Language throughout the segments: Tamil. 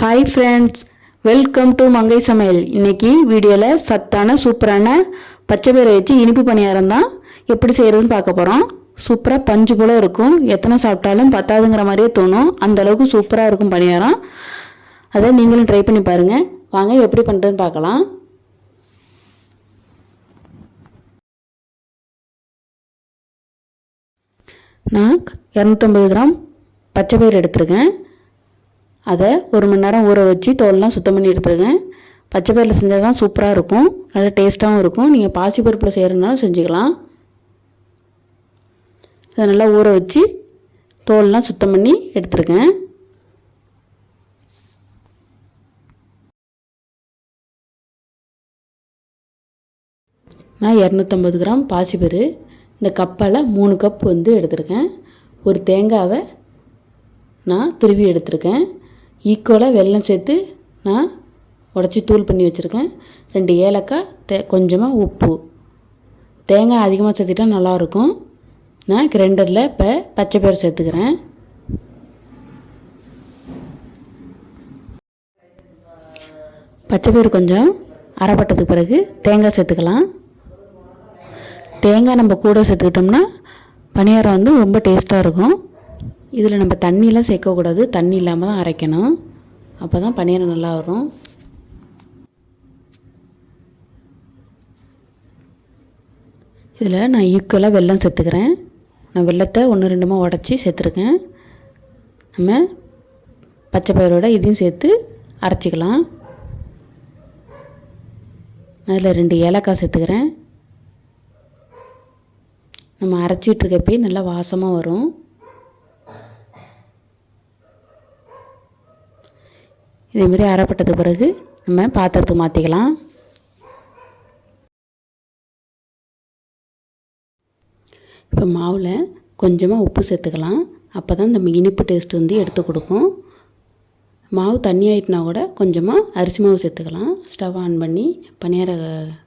ஹாய் ஃப்ரெண்ட்ஸ் வெல்கம் டு மங்கை சமையல் இன்னைக்கு வீடியோவில் சத்தான சூப்பரான பச்சை பயிரை வச்சு இனிப்பு பணியாரம் தான் எப்படி செய்கிறதுன்னு பார்க்க போகிறோம் சூப்பராக பஞ்சு போல் இருக்கும். எத்தனை சாப்பிட்டாலும் பத்தாதுங்கிற மாதிரியே தோணும். அந்தளவுக்கு சூப்பராக இருக்கும் பணியாரம். அதை நீங்களும் ட்ரை பண்ணி பாருங்கள் வாங்க எப்படி பண்ணுறதுன்னு பார்க்கலாம். நான் இரநூத்தம்பது கிராம் பச்சை பயிர் எடுத்திருக்கேன். அதை ஒரு மணி நேரம் ஊற வச்சு தோல்லாம் சுத்தம் பண்ணி எடுத்துருக்கேன் பச்சை பயிரில் செஞ்சால் தான் சூப்பராக இருக்கும். நல்லா டேஸ்ட்டாகவும் இருக்கும். நீங்கள் பாசி பருப்பில் செய்கிறதுனாலும் செஞ்சுக்கலாம். இதை நல்லா ஊற வச்சு தோல்லாம் சுத்தம் பண்ணி எடுத்துருக்கேன் நான் இரநூத்தம்பது கிராம் பாசிப்பயிறு இந்த கப்பால் மூணு கப் வந்து எடுத்திருக்கேன். ஒரு தேங்காவை நான் துருவி எடுத்திருக்கேன். ஈக்குவலாக வெல்லம் சேர்த்து நான் உடச்சி தூள் பண்ணி வச்சுருக்கேன். ரெண்டு ஏலக்காய் தே கொஞ்சமாக உப்பு. தேங்காய் அதிகமாக சேர்த்துட்டா நல்லாயிருக்கும். நான் கிரைண்டரில் இப்போ பச்சை பயிர் சேர்த்துக்கிறேன். பச்சை பயிர் கொஞ்சம் அரைப்பட்டதுக்கு பிறகு தேங்காய் சேர்த்துக்கலாம். தேங்காய் நம்ம கூட சேர்த்துக்கிட்டோம்னா பணியாரம் வந்து ரொம்ப டேஸ்ட்டாக இருக்கும். இதில் நம்ம தண்ணியெலாம் சேர்க்கக்கூடாது. தண்ணி இல்லாமல் தான் அரைக்கணும். அப்போ தான் பன்னீர் நல்லா வரும். இதில் நான் ஈக்குவலாக வெல்லம் சேர்த்துக்கிறேன். நான் வெள்ளத்தை ஒன்று ரெண்டுமா உடச்சி சேர்த்துருக்கேன். நம்ம பச்சை பயிரோட இதையும் சேர்த்து அரைச்சிக்கலாம். அதில் ரெண்டு ஏலக்காய் சேர்த்துக்கிறேன். நம்ம அரைச்சிட்ருக்கப்பே நல்லா வாசமாக வரும். இதேமாரி அரைப்பட்டதுக்கு பிறகு நம்ம பாத்திரத்துக்கு மாற்றிக்கலாம் இப்போ மாவில் கொஞ்சமாக உப்பு சேர்த்துக்கலாம். அப்போ தான் நம்ம இனிப்பு டேஸ்ட் வந்து எடுத்து கொடுக்கும். மாவு தண்ணி கூட கொஞ்சமாக அரிசி மாவு சேர்த்துக்கலாம். ஸ்டவ் ஆன் பண்ணி பனியார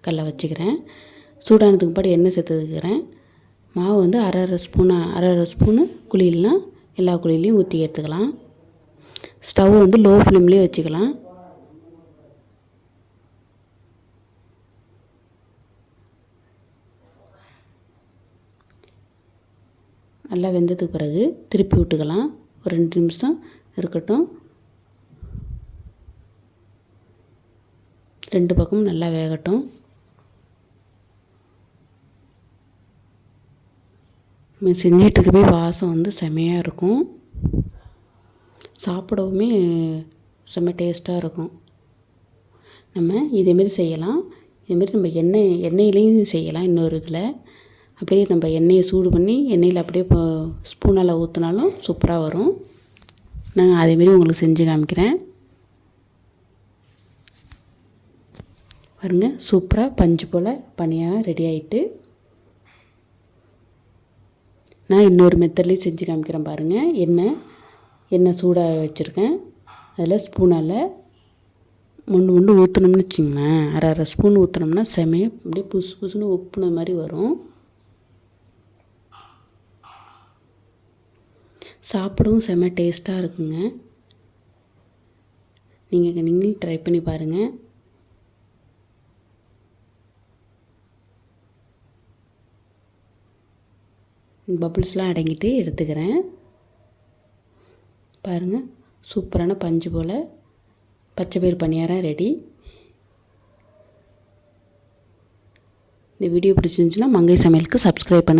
கல்லை வச்சுக்கிறேன். சூடானதுக்கு பாடு எண்ணெய் சேர்த்துக்கிறேன். மாவு வந்து அரை அரை ஸ்பூனாக அரை அரை ஸ்பூனு குழியிலாம் எல்லா குழியிலையும் ஊற்றி எடுத்துக்கலாம். ஸ்டவ் வந்து லோ ஃப்ளேம்லேயே வச்சுக்கலாம். நல்லா வெந்ததுக்கு பிறகு திருப்பி விட்டுக்கலாம். ஒரு ரெண்டு நிமிஷம் இருக்கட்டும். ரெண்டு பக்கமும் நல்லா வேகட்டும். நம்ம செஞ்சிட்ருக்கவே வாசம் வந்து செமையாக இருக்கும். சாப்பிடவுமே செம்ம டேஸ்ட்டாக இருக்கும். நம்ம இதேமாரி செய்யலாம். இதேமாரி நம்ம எண்ணெய் எண்ணெயிலையும் செய்யலாம் இன்னொரு இதில். அப்படியே நம்ம எண்ணெயை சூடு பண்ணி எண்ணெயில் அப்படியே இப்போ ஸ்பூனால் ஊற்றினாலும் சூப்பராக வரும். நான் அதேமாரி உங்களுக்கு செஞ்சு காமிக்கிறேன். பாருங்க சூப்பராக பஞ்சு போல் பனியாரம் ரெடி ஆகிட்டு நான் இன்னொரு மெத்தட்லேயும் செஞ்சு காமிக்கிறேன் பாருங்கள் எண்ணெய். எண்ணெய் சூடாக வச்சுருக்கேன். அதில் ஸ்பூனால் மொண்டு மொண்டு ஊற்றினோம்னு வச்சுங்களேன் அரை அரை ஸ்பூன் ஊற்றினோம்னா செமையாக அப்படியே புசு புசுன்னு உப்புன மாதிரி வரும். சாப்பிடவும் செம டேஸ்ட்டாக இருக்குங்க. நீங்கள் நீங்களும் ட்ரை பண்ணி பாருங்கள் பப்புள்ஸ்லாம் அடங்கிட்டு எடுத்துக்கிறேன். பாருங்கள் சூப்பரான பஞ்சு போல். பச்சை பயிர் பணியாரம் ரெடி இந்த வீடியோ பிடிச்சிருந்துச்சுன்னா மங்கை சமையலுக்கு சப்ஸ்கிரைப் பண்ணுங்கள்